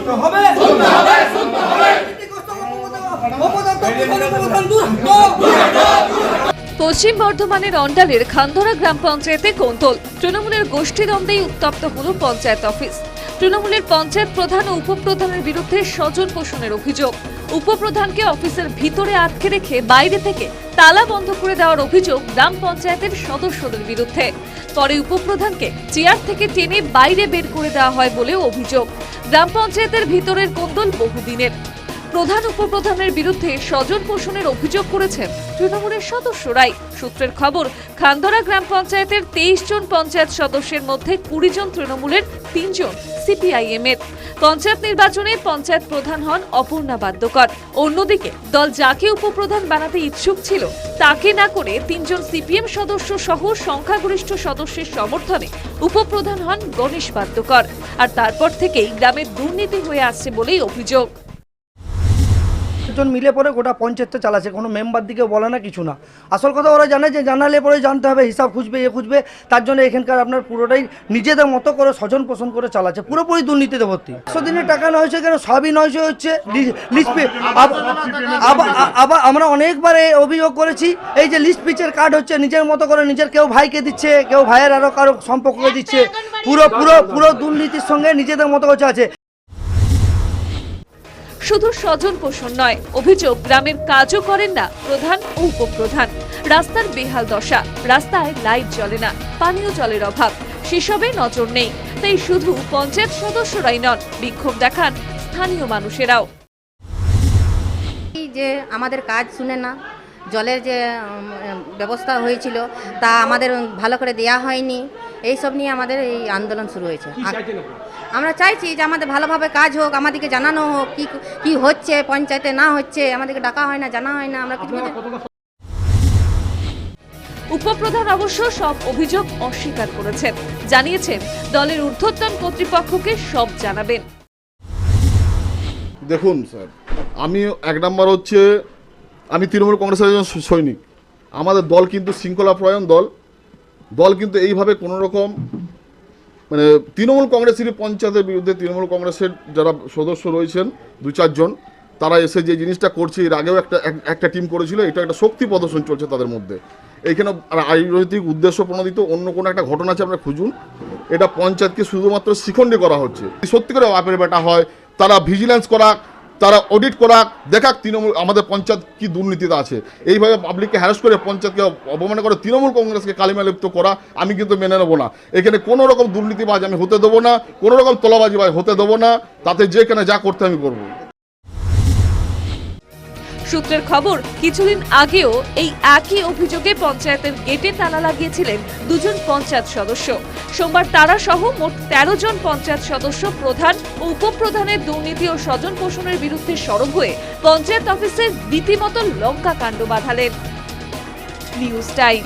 শুনতে হবে। পশ্চিম বর্ধমানের অন্ডালের খান্দরা গ্রাম পঞ্চায়েতে কোন্তল তৃণমূলের গোষ্ঠীদ্বন্দ্বেই উত্তপ্ত হল পঞ্চায়েত অফিস। তৃণমূলের পঞ্চায়েত প্রধান ও উপপ্রধানের বিরুদ্ধে স্বজন পোষণের অভিযোগ। উপপ্রধানকে অফিসের ভিতরে আটকে রেখে বাইরে থেকে তালা বন্ধ করে দেওয়ার অভিযোগ গ্রাম পঞ্চায়েতের সদস্যদের বিরুদ্ধে। পরে উপপ্রধানকে চেয়ার থেকে টেনে বাইরে বের করে দেওয়া হয় বলেও অভিযোগ। গ্রাম পঞ্চায়েতের ভিতরের কোন্দল বহুদিনের। প্রধান উপপ্রধানের বিরুদ্ধে স্বজন পোষণের অভিযোগ করেছেন তৃণমূলের সদস্যরাই। সূত্রের খবর খান্দরা গ্রাম পঞ্চায়েতের তেইশ জন পঞ্চায়েত সদস্যের মধ্যে কুড়ি জন তৃণমূলের তিনজন সিপিআইএম এর পঞ্চায়েত নির্বাচনে পঞ্চায়েত প্রধান হন অপর্ণা বাদ্যকর। অন্যদিকে, দল যাকে উপপ্রধান বানাতে ইচ্ছুক ছিল, তাকে না করে তিনজন সিপিএম সদস্য সহ সংখ্যাগরিষ্ঠ সদস্যের সমর্থনে উপপ্রধান হন গণেশ বাদ্যকর। আর তারপর থেকেই গ্রামের দুর্নীতি হয়ে আসছে বলেই অভিযোগ। জন মিলে পরে গোটা পঞ্চায়েতটা চালাচ্ছে, কোনো মেম্বার দিকে বলে না, কিছু না। আসল কথা ওরা জানে যে জানালে পরে জানতে হবে, হিসাব খুঁজবে, এ খুঁজবে, তার জন্য এখানকার আপনার পুরোটাই নিজেদের মতো করে স্বজন পোষণ করে চালাচ্ছে, পুরোপুরি দুর্নীতিতে ভর্তি। একশো দিনের টাকা নয় কেন? সবই নয় হচ্ছে আবার আমরা অনেকবার এই অভিযোগ করেছি, এই যে লিস্ট পিচের কার্ড হচ্ছে, নিজের মতো করে নিজের কেউ ভাইকে দিচ্ছে, কেউ ভাইয়ের আরও কারও সম্পর্ককে দিচ্ছে, পুরো পুরো পুরো দুর্নীতির সঙ্গে নিজেদের মতো করে আছে শুধু স্বজন পোষণ নয় অভিযোগ গ্রামের কাজও করেন না প্রধান ও উপপ্রধান। রাস্তার বেহাল দশা রাস্তায় লাইট জ্বলে না পানীয় জলের অভাব সেসবে নজর নেই। তাই শুধু পঞ্চায়েত সদস্যরাই নন বিক্ষোভ দেখান স্থানীয় মানুষেরাও। এই যে আমাদের কাজ শুনে না জলের যে ব্যবস্থা হয়েছিল তা আমাদের ভালো করে দেয়া হয়নি এইসব নিয়ে আমাদের এই আন্দোলন শুরু হয়েছে। আমরা চাইছি যে আমাদের ভালোভাবে কাজ হোক আমাদেরকে জানানো হোক কি কি হচ্ছে পঞ্চায়েতে না হচ্ছে আমাদেরকে ডাকা হয় না জানা হয় না আমরা কিছু উপপ্রধান অবশ্য সব অভিযোগ অস্বীকার করেছেন। জানিয়েছেন দলের ঊর্ধ্বতন কর্তৃপক্ষকে সব জানাবেন। দেখুন স্যার আমি এক নম্বর হচ্ছে আমি তৃণমূল কংগ্রেসের একজন সৈনিক। আমাদের দল কিন্তু শৃঙ্খলা শৃঙ্খলাপ্রয়ণ দল। দল কিন্তু এইভাবে কোনো রকম মানে তৃণমূল কংগ্রেসেরই পঞ্চায়েতের বিরুদ্ধে তৃণমূল কংগ্রেসের যারা সদস্য রয়েছেন দু চারজন, তারা এসে যে জিনিসটা করছে, এর আগেও একটা, এক- একটা টিম করেছিল, এটা একটা শক্তি প্রদর্শন চলছে তাদের মধ্যে। এইখানে রাজনৈতিক উদ্দেশ্য প্রণোদিত অন্য কোনো একটা ঘটনা আছে আপনারা খুঁজুন। এটা পঞ্চায়েতকে শুধুমাত্র শিখণ্ডী করা হচ্ছে। সত্যি করে আপের বেটা হয়, তারা ভিজিলেন্স করা তারা অডিট করা দেখাক তৃণমূল, আমাদের পঞ্চায়েত কি দুর্নীতিতে আছে। এইভাবে পাবলিককে হ্যারাস করে পঞ্চায়েতকে অপমান করে, তৃণমূল কংগ্রেসকে কালিমা লিপ্ত করা, আমি কিন্তু মেনে নেব না। এখানে কোনো রকম দুর্নীতিবাজ আমি হতে দেবো না, কোনো রকম তোলাবাজি হতে দেবো না, তাতে যেখানে যা করতে আমি করব। সূত্রের খবর, কিছুদিন আগেও এই একই অভিযোগে পঞ্চায়েতের গেটে তালা লাগিয়েছিলেন দুজন পঞ্চায়েত সদস্য। সোমবার তারা সহ মোট তেরো জন পঞ্চায়েত সদস্য প্রধান ও উপপ্রধানের দুর্নীতি ও স্বজন পোষণের বিরুদ্ধে সরব হয়ে পঞ্চায়েত অফিসের রীতিমতো লঙ্কা কাণ্ড বাঁধালেন। News time.